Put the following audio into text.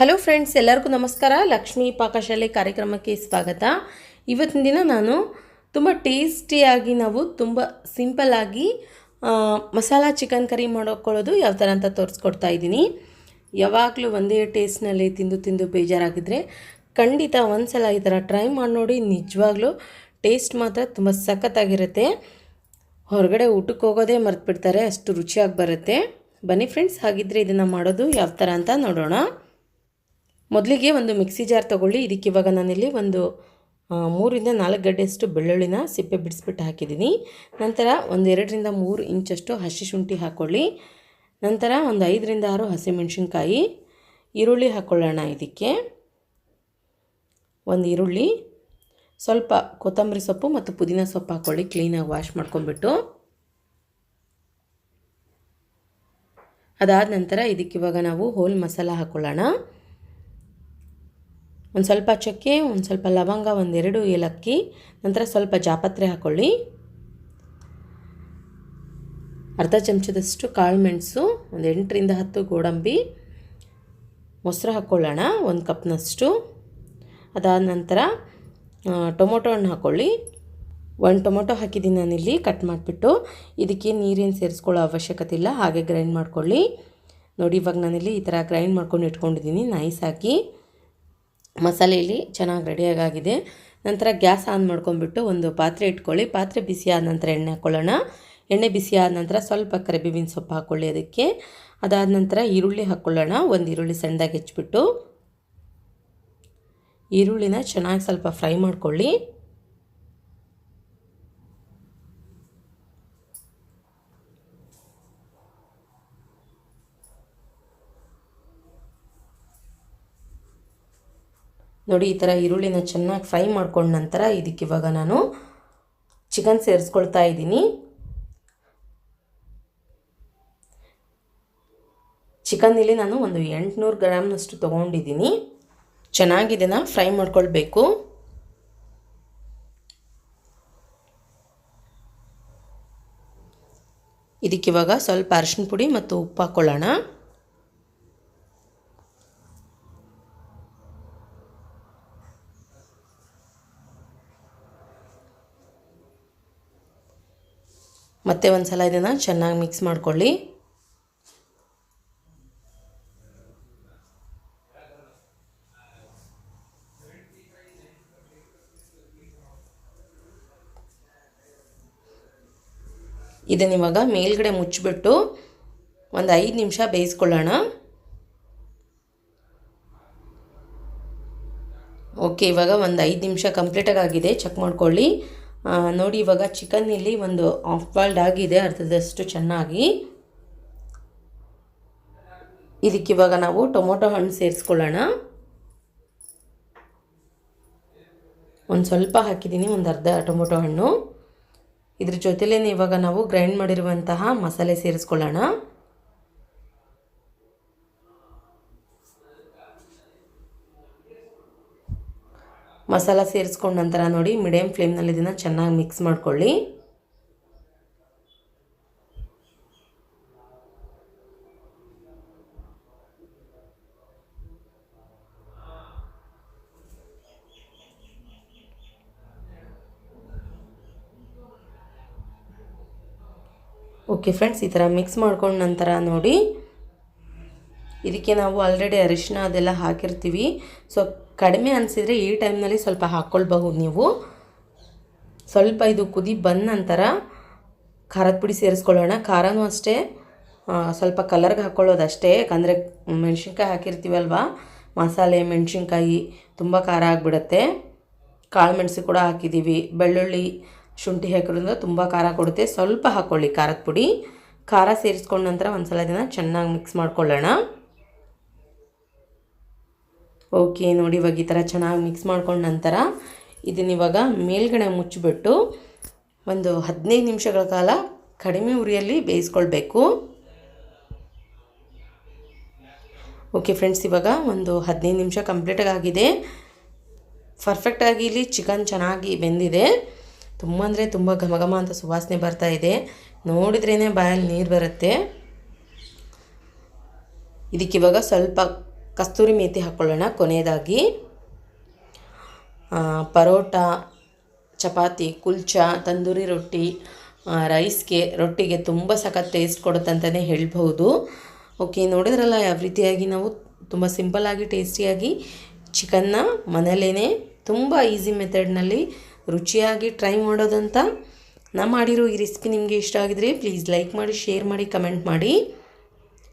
Hello friends ಎಲ್ಲರಿಗೂ ನಮಸ್ಕಾರ. ಲಕ್ಷ್ಮೀ ಪಾಕಶಾಲೆ ಕಾರ್ಯಕ್ರಮಕ್ಕೆ ಸ್ವಾಗತ. ಇವತ್ತಿನ ದಿನ ನಾನು ತುಂಬ ಟೇಸ್ಟಿಯಾಗಿ ನಾವು ತುಂಬ ಸಿಂಪಲ್ಲಾಗಿ ಮಸಾಲ ಚಿಕನ್ ಕರಿ ಮಾಡ್ಕೊಳ್ಳೋದು ಯಾವ ಥರ ಅಂತ ತೋರಿಸ್ಕೊಡ್ತಾ ಇದ್ದೀನಿ. ಯಾವಾಗಲೂ ಒಂದೇ ಟೇಸ್ಟ್ನಲ್ಲಿ ತಿಂದು ತಿಂದು ಬೇಜಾರಾಗಿದ್ದರೆ ಖಂಡಿತ ಒಂದು ಸಲ ಈ ಥರ ಟ್ರೈ ಮಾಡಿ ನೋಡಿ, ನಿಜವಾಗ್ಲೂ ಟೇಸ್ಟ್ ಮಾತ್ರ ತುಂಬ ಸಖತ್ತಾಗಿರುತ್ತೆ. ಹೊರಗಡೆ ಊಟಕ್ಕೆ ಹೋಗೋದೇ ಮರ್ತ್ಬಿಡ್ತಾರೆ, ಅಷ್ಟು ರುಚಿಯಾಗಿ ಬರುತ್ತೆ. ಬನ್ನಿ ಫ್ರೆಂಡ್ಸ್ ಹಾಗಿದ್ದರೆ ಇದನ್ನು ಮಾಡೋದು ಯಾವ ಥರ ಅಂತ ನೋಡೋಣ. ಮೊದಲಿಗೆ ಒಂದು ಮಿಕ್ಸಿ ಜಾರ್ ತೊಗೊಳ್ಳಿ. ಇದಕ್ಕೆ ಇವಾಗ ನಾನಿಲ್ಲಿ ಒಂದು ಮೂರಿಂದ ನಾಲ್ಕು ಗಡ್ಡೆಯಷ್ಟು ಬೆಳ್ಳುಳ್ಳಿನ ಸಿಪ್ಪೆ ಬಿಡಿಸ್ಬಿಟ್ಟು ಹಾಕಿದ್ದೀನಿ. ನಂತರ ಒಂದು ಎರಡರಿಂದ ಮೂರು ಇಂಚಷ್ಟು ಹಸಿ ಶುಂಠಿ ಹಾಕ್ಕೊಳ್ಳಿ ನಂತರ ಒಂದು ಐದರಿಂದ ಆರು ಹಸಿಮೆಣಸಿನ್ಕಾಯಿ. ಈರುಳ್ಳಿ ಹಾಕ್ಕೊಳ್ಳೋಣ ಇದಕ್ಕೆ. ಒಂದು ಈರುಳ್ಳಿ. ಸ್ವಲ್ಪ ಕೊತ್ತಂಬರಿ ಸೊಪ್ಪು ಮತ್ತು ಪುದೀನ ಸೊಪ್ಪು ಹಾಕ್ಕೊಳ್ಳಿ ಕ್ಲೀನಾಗಿ ವಾಶ್ ಮಾಡ್ಕೊಂಬಿಟ್ಟು ಅದಾದ ನಂತರ ಇದಕ್ಕೆ ಇವಾಗ ನಾವು ಹೋಲ್ ಮಸಾಲ ಹಾಕ್ಕೊಳ್ಳೋಣ ಒಂದು ಸ್ವಲ್ಪ ಚಕ್ಕೆ, ಒಂದು ಸ್ವಲ್ಪ ಲವಂಗ ಒಂದೆರಡು ಏಲಕ್ಕಿ, ನಂತರ ಸ್ವಲ್ಪ ಜಾಪತ್ರೆ ಹಾಕ್ಕೊಳ್ಳಿ ಅರ್ಧ ಚಮಚದಷ್ಟು ಕಾಳು ಮೆಣಸು, ಒಂದು ಎಂಟರಿಂದ ಹತ್ತು ಗೋಡಂಬಿ. ಮೊಸರು ಹಾಕ್ಕೊಳ್ಳೋಣ ಒಂದು ಕಪ್ನಷ್ಟು. ಅದಾದ ನಂತರ ಟೊಮೊಟೊ ಹಣ್ಣು ಹಾಕ್ಕೊಳ್ಳಿ ಒಂದು ಟೊಮೊಟೊ ಹಾಕಿದ್ದೀನಿ ನಾನಿಲ್ಲಿ, ಕಟ್ ಮಾಡಿಬಿಟ್ಟು. ಇದಕ್ಕೆ ನೀರೇನು ಸೇರಿಸ್ಕೊಳ್ಳೋ ಅವಶ್ಯಕತೆ ಇಲ್ಲ, ಹಾಗೆ ಗ್ರೈಂಡ್ ಮಾಡ್ಕೊಳ್ಳಿ. ನೋಡಿ, ಇವಾಗ ನಾನಿಲ್ಲಿ ಈ ಥರ ಗ್ರೈಂಡ್ ಮಾಡ್ಕೊಂಡು ಇಟ್ಕೊಂಡಿದ್ದೀನಿ ನೈಸ್ ಹಾಕಿ ಮಸಾಲೆಯಲ್ಲಿ ಚೆನ್ನಾಗಿ ರೆಡಿಯಾಗಿದೆ ನಂತರ ಗ್ಯಾಸ್ ಆನ್ ಮಾಡ್ಕೊಂಡ್ಬಿಟ್ಟು ಒಂದು ಪಾತ್ರೆ ಇಟ್ಕೊಳ್ಳಿ. ಪಾತ್ರೆ ಬಿಸಿ ಆದ ನಂತರ ಎಣ್ಣೆ ಹಾಕ್ಕೊಳ್ಳೋಣ ಎಣ್ಣೆ ಬಿಸಿ ಆದ ನಂತರ ಸ್ವಲ್ಪ ಕರಿಬೇವಿನ ಸೊಪ್ಪು ಹಾಕ್ಕೊಳ್ಳಿ ಅದಕ್ಕೆ. ಅದಾದ ನಂತರ ಈರುಳ್ಳಿ ಹಾಕ್ಕೊಳ್ಳೋಣ ಒಂದು ಈರುಳ್ಳಿ ಸಣ್ಣದಾಗಿ ಹೆಚ್ಚಿಬಿಟ್ಟು. ಈರುಳ್ಳಿನ ಚೆನ್ನಾಗಿ ಸ್ವಲ್ಪ ಫ್ರೈ ಮಾಡ್ಕೊಳ್ಳಿ. ನೋಡಿ, ಈ ಥರ ಈರುಳ್ಳಿನ ಚೆನ್ನಾಗಿ ಫ್ರೈ ಮಾಡ್ಕೊಂಡ ನಂತರ ಇದಕ್ಕೆ ಇವಾಗ ನಾನು ಚಿಕನ್ ಸೇರಿಸ್ಕೊಳ್ತಾ ಇದ್ದೀನಿ. ಚಿಕನ್ ಇಲ್ಲಿ ನಾನು ಒಂದು ಎಂಟುನೂರು ಗ್ರಾಮ್ನಷ್ಟು ತೊಗೊಂಡಿದ್ದೀನಿ. ಚೆನ್ನಾಗಿ ಇದನ್ನು ಫ್ರೈ ಮಾಡ್ಕೊಳ್ಬೇಕು. ಇದಕ್ಕಿವಾಗ ಸ್ವಲ್ಪ ಅರಿಶಿನ ಪುಡಿ ಮತ್ತು ಉಪ್ಪು ಹಾಕ್ಕೊಳ್ಳೋಣ ಮತ್ತೆ ಒಂದು ಸಲ ಇದನ್ನು ಚೆನ್ನಾಗಿ ಮಿಕ್ಸ್ ಮಾಡ್ಕೊಳ್ಳಿ. ಇದನ್ನ ಇವಾಗ ಮೇಲ್ಗಡೆ ಮುಚ್ಚಿಬಿಟ್ಟು ಒಂದು ಐದು ನಿಮಿಷ ಬೇಯಿಸ್ಕೊಳ್ಳೋಣ. ಓಕೆ ಇವಾಗ ಒಂದು ಐದು ನಿಮಿಷ ಕಂಪ್ಲೀಟಾಗಿ ಆಗಿದೆ ಚೆಕ್ ಮಾಡ್ಕೊಳ್ಳಿ. ನೋಡಿ, ಇವಾಗ ಚಿಕನ್ ಇಲ್ಲಿ ಒಂದು ಆಫ್ ಬಾಲ್ಡ್ ಆಗಿದೆ, ಅರ್ಧದಷ್ಟು ಚೆನ್ನಾಗಿ. ಇದಕ್ಕಿವಾಗ ನಾವು ಟೊಮೊಟೊ ಹಣ್ಣು ಸೇರಿಸ್ಕೊಳ್ಳೋಣ. ಒಂದು ಸ್ವಲ್ಪ ಹಾಕಿದ್ದೀನಿ, ಒಂದು ಅರ್ಧ ಟೊಮೊಟೊ ಹಣ್ಣು. ಇದ್ರ ಜೊತೆಲೇ ಇವಾಗ ನಾವು ಗ್ರೈಂಡ್ ಮಾಡಿರುವಂತಹ ಮಸಾಲೆ ಸೇರಿಸ್ಕೊಳ್ಳೋಣ. ಮಸಾಲ ಸೇರಿಸ್ಕೊಂಡ ನಂತರ ನೋಡಿ ಮೀಡಿಯಮ್ ಫ್ಲೇಮ್ನಲ್ಲಿ ಇದನ್ನು ಚೆನ್ನಾಗಿ ಮಿಕ್ಸ್ ಮಾಡ್ಕೊಳ್ಳಿ. ಓಕೆ ಫ್ರೆಂಡ್ಸ್ ಈ ಥರ ಮಿಕ್ಸ್ ಮಾಡ್ಕೊಂಡ ನಂತರ ನೋಡಿ, ಇದಕ್ಕೆ ನಾವು ಆಲ್ರೆಡಿ ಅರಿಶಿನ ಅದೆಲ್ಲ ಹಾಕಿರ್ತೀವಿ. ಸೊ ಕಡಿಮೆ ಅನಿಸಿದರೆ ಈ ಟೈಮ್ನಲ್ಲಿ ಸ್ವಲ್ಪ ಹಾಕ್ಕೊಳ್ಬಹುದು ನೀವು. ಸ್ವಲ್ಪ ಇದು ಕುದಿ ಬಂದ ನಂತರ ಖಾರದ ಪುಡಿ ಸೇರಿಸ್ಕೊಳ್ಳೋಣ. ಖಾರನೂ ಅಷ್ಟೇ ಸ್ವಲ್ಪ ಕಲರ್ಗೆ ಹಾಕ್ಕೊಳ್ಳೋದು ಅಷ್ಟೇ ಯಾಕಂದರೆ ಮೆಣಸಿನ್ಕಾಯಿ ಹಾಕಿರ್ತೀವಲ್ವ, ಮಸಾಲೆ, ಮೆಣಸಿನ್ಕಾಯಿ ತುಂಬ ಖಾರ ಆಗಿಬಿಡುತ್ತೆ. ಕಾಳು ಮೆಣಸು ಕೂಡ ಹಾಕಿದ್ದೀವಿ ಬೆಳ್ಳುಳ್ಳಿ, ಶುಂಠಿ ಹಾಕಿರೋದ್ರಿಂದ ತುಂಬ ಖಾರ ಕೊಡುತ್ತೆ. ಸ್ವಲ್ಪ ಹಾಕ್ಕೊಳ್ಳಿ ಖಾರದ ಪುಡಿ. ಖಾರ ಸೇರಿಸ್ಕೊಂಡ ನಂತರ ಒಂದು ಸಲ ಇದನ್ನು ಚೆನ್ನಾಗಿ ಮಿಕ್ಸ್ ಮಾಡ್ಕೊಳ್ಳೋಣ. ಓಕೆ, ನೋಡಿ ಇವಾಗ ಈ ಥರ ಚೆನ್ನಾಗಿ ಮಿಕ್ಸ್ ಮಾಡ್ಕೊಂಡ ನಂತರ ಇದನ್ನ ಇವಾಗ ಮೇಲ್ಗಡೆ ಮುಚ್ಚಿಬಿಟ್ಟು ಒಂದು ಹದಿನೈದು ನಿಮಿಷಗಳ ಕಾಲ ಕಡಿಮೆ ಉರಿಯಲ್ಲಿ ಬೇಯಿಸ್ಕೊಳ್ಬೇಕು. ಓಕೆ ಫ್ರೆಂಡ್ಸ್ ಇವಾಗ ಒಂದು ಹದಿನೈದು ನಿಮಿಷ ಕಂಪ್ಲೀಟಾಗಿ ಆಗಿದೆ ಪರ್ಫೆಕ್ಟಾಗಿ ಇಲ್ಲಿ ಚಿಕನ್ ಚೆನ್ನಾಗಿ ಬೆಂದಿದೆ. ತುಂಬ ಅಂದರೆ ತುಂಬ ಘಮ ಘಮ ಅಂತ ಸುವಾಸನೆ ಬರ್ತಾ ಇದೆ. ನೋಡಿದ್ರೇ ಬಾಯಲ್ಲಿ ನೀರು ಬರುತ್ತೆ. ಇದಕ್ಕಿವಾಗ ಸ್ವಲ್ಪ ಕಸ್ತೂರಿ ಮೇಥಿ ಹಾಕ್ಕೊಳ್ಳೋಣ ಕೊನೆಯದಾಗಿ ಪರೋಟ, ಚಪಾತಿ, ಕುಲ್ಚಾ, ತಂದೂರಿ ರೊಟ್ಟಿ ರೈಸ್ಗೆ ರೊಟ್ಟಿಗೆ ತುಂಬ ಸಖತ್ ಟೇಸ್ಟ್ ಕೊಡುತ್ತೆ ಹೇಳ್ಬೋದು ಓಕೆ ನೋಡಿದ್ರಲ್ಲ, ಯಾವ ರೀತಿಯಾಗಿ ನಾವು ತುಂಬ ಸಿಂಪಲ್ಲಾಗಿ ಟೇಸ್ಟಿಯಾಗಿ ಚಿಕನ್ನ ಮನೇಲೇ ತುಂಬ ಈಸಿ ಮೆಥಡ್ನಲ್ಲಿ ರುಚಿಯಾಗಿ ಟ್ರೈ ಮಾಡೋದಂತ ನಾ ಮಾಡಿರೋ ಈ ರೆಸಿಪಿ ನಿಮಗೆ ಇಷ್ಟ ಆಗಿದ್ರೆ ಪ್ಲೀಸ್ ಲೈಕ್ ಮಾಡಿ ಶೇರ್ ಮಾಡಿ ಕಮೆಂಟ್ ಮಾಡಿ.